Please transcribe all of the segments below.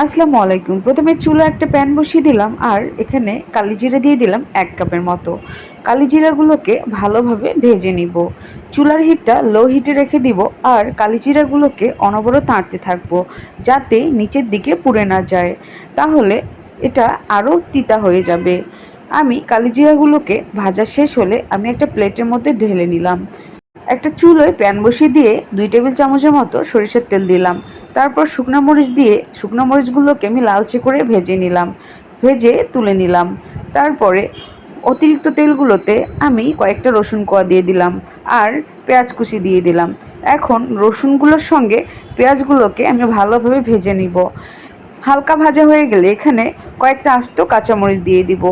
আসসালামু আলাইকুম। প্রথমে চুলো একটা প্যান বসিয়ে দিলাম আর এখানে কালিজিরা দিয়ে দিলাম এক কাপের মতো। কালিজিরাগুলোকে ভালোভাবে ভেজে নিব। চুলার হিটটা লো হিটে রেখে দিব আর কালিজিরাগুলোকে অনবরত নাড়তে থাকব যাতে নিচের দিকে পুড়ে না যায়। তাহলে এটা আরও তিতা হয়ে যাবে। আমি কালিজিরাগুলোকে ভাজা শেষ হলে আমি একটা প্লেটের মধ্যে ঢেলে নিলাম। একটা চুলোয় প্যান বসিয়ে দিয়ে দুই টেবিল চামচের মতো সরিষার তেল দিলাম। তারপর শুকনো মরিচ দিয়ে, শুকনো মরিচগুলোকে আমি লালচে করে ভেজে নিলাম, ভেজে তুলে নিলাম। তারপরে অতিরিক্ত তেলগুলোতে আমি কয়েকটা রসুন কোয়া দিয়ে দিলাম আর পেঁয়াজ কুচি দিয়ে দিলাম। এখন রসুনগুলোর সঙ্গে পেঁয়াজগুলোকে আমি ভালোভাবে ভেজে নিব। হালকা ভাজা হয়ে গেলে এখানে কয়েকটা আস্ত কাঁচামরিচ দিয়ে দিব।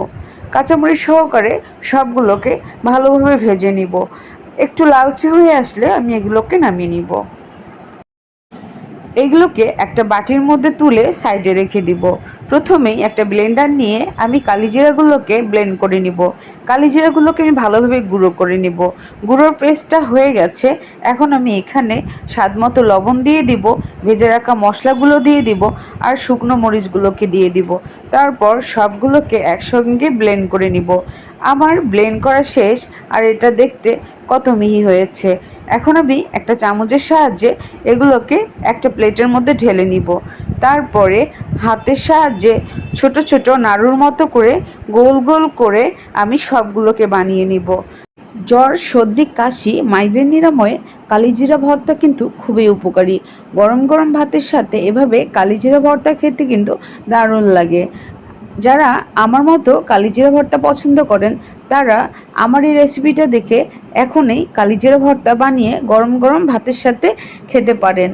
কাঁচামরিচ সহকারে সবগুলোকে ভালোভাবে ভেজে নিব। একটু লালচে হয়ে আসলে আমি এগুলোকে নামিয়ে নিব। এগুলোকে একটা বাটির মধ্যে তুলে সাইডে রেখে দিব। প্রথমেই একটা ব্লেন্ডার নিয়ে আমি কালিজিরাগুলোকে ব্লেন্ড করে নিব। কালিজিরাগুলোকে আমি ভালোভাবে গুঁড়ো করে নিব। গুঁড়োর পেস্টটা হয়ে গেছে। এখন আমি এখানে স্বাদ মতো লবণ দিয়ে দিব, ভেজে রাখা মশলাগুলো দিয়ে দিব আর শুকনো মরিচগুলোকে দিয়ে দিব। তারপর সবগুলোকে একসঙ্গে ব্লেন্ড করে নিব। আমার ব্লেন্ড করা শেষ আর এটা দেখতে কত মিহি হয়েছে। এখন আমি একটা চামচের সাহায্যে এগুলোকে একটা প্লেটের মধ্যে ঢেলে নিব। তারপরে হাতের সাহায্যে ছোট ছোট নাড়ুর মতো করে গোল গোল করে আমি সবগুলোকে বানিয়ে নিব। জ্বর, সর্দি, কাশি, মাইগ্রেন নিরাময়ে কালিজিরা ভর্তা কিন্তু খুবই উপকারী। গরম গরম ভাতের সাথে এভাবে কালিজিরা ভর্তা খেতে কিন্তু দারুণ লাগে। যারা আমার মতো কালিজিরা ভর্তা পছন্দ করেন তারা আমার এই রেসিপিটা দেখে এখনই কালিজিরা ভর্তা বানিয়ে গরম গরম ভাতের সাথে খেতে পারেন।